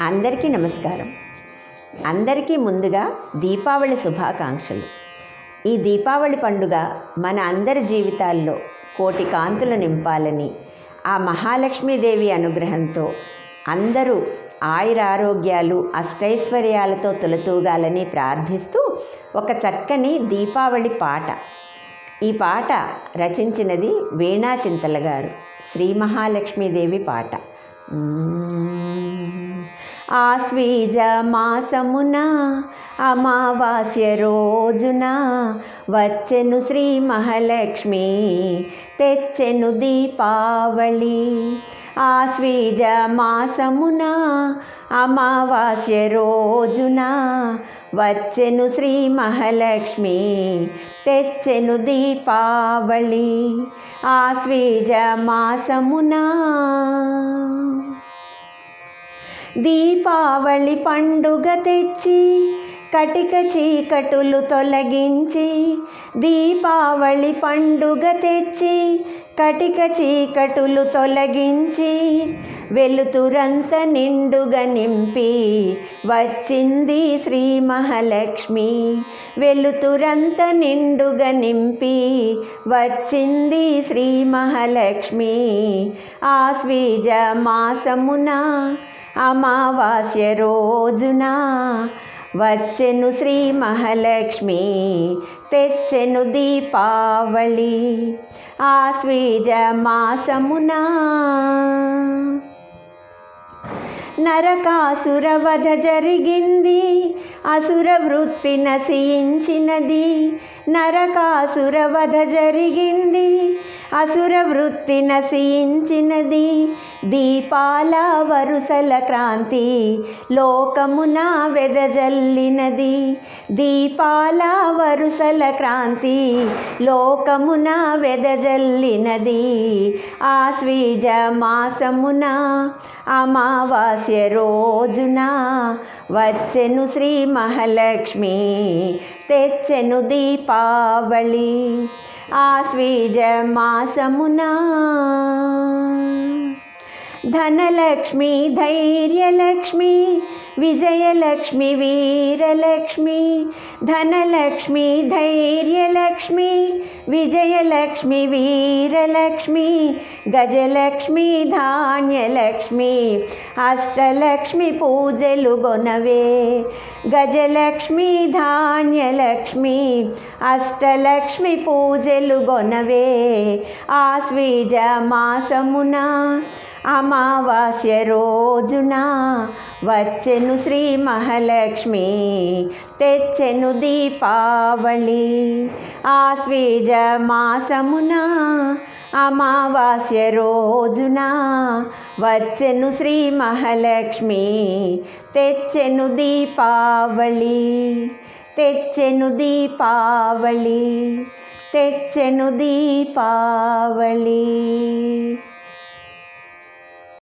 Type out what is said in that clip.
అందరికీ నమస్కారం. అందరికీ ముందుగా దీపావళి శుభాకాంక్షలు. ఈ దీపావళి పండుగ మన అందరి జీవితాల్లో కోటి కాంతులు నింపాలని ఆ మహాలక్ష్మీదేవి అనుగ్రహంతో అందరూ ఆయురారోగ్యాలు అష్టైశ్వర్యాలతో తొలతూగాలని ప్రార్థిస్తూ ఒక చక్కని దీపావళి పాట. ఈ పాట రచించినది వీణా చింతల గారు. శ్రీ మహాలక్ష్మీదేవి పాట. ఆశ్వీజ మాసమున అమావాస్య రోజున వచ్చెను శ్రీ మహాలక్ష్మి తెచ్చెను దీపావళి. ఆశ్వీజ మాసమున అమావాస్య రోజున వచ్చెను శ్రీ మహాలక్ష్మి తెచ్చెను దీపావళి. ఆశ్వీజ మాసమునా దీపావళి పండుగ తెచ్చి కటిక చీకటులు తొలగించి దీపావళి పండుగ తెచ్చి కటిక చీకటులు తొలగించి వెలుతురంత నిండుగా నింపి వచ్చింది శ్రీ మహాలక్ష్మి. వెలుతురంత నిండుగా నింపి వచ్చింది శ్రీ మహాలక్ష్మి. ఆశ్వీజ మాసమున అమావాస్య రోజున వచ్చెను శ్రీ మహాలక్ష్మి తెచ్చెను దీపావళి. ఆశ్వీజ మాసమునా నరకాసురవధ జరిగింది. అసుర వృత్తి నశించినది. నరకాసురవధ జరిగింది. అసుర వృత్తి నశించినది. దీపాల వరుసల క్రాంతి లోకమున వెదజల్లినది. దీపాల వరుసల క్రాంతి లోకమున వెదజల్లినది. ఆశ్వీజ మాసమున అమావాస్య రోజున వచ్చెను శ్రీ మహాలక్ష్మి తెచ్చెను దీపావళి. ఆశ్వీజ మాసమున ధనలక్ష్మి ధైర్యలక్ష్మి విజయలక్ష్మి వీరలక్ష్మి ధనలక్ష్మి ధైర్యలక్ష్మి విజయలక్ష్మి వీరలక్ష్మి గజలక్ష్మి ధాన్యలక్ష్మి అష్టలక్ష్మి పూజలు గొనవే. గజలక్ష్మి ధాన్యలక్ష్మి అష్టలక్ష్మి పూజలు గొనవే. ఆశ్వీజ మాసమున అమావాస్య రోజున వచ్చెను శ్రీ మహాలక్ష్మి తెచ్చెను దీపావళి. ఆశ్వీజ మాసమున అమావాస్య రోజున వచ్చెను శ్రీ మహాలక్ష్మి తెచ్చెను దీపావళి. తెచ్చెను దీపావళి తెచ్చెను దీపావళి.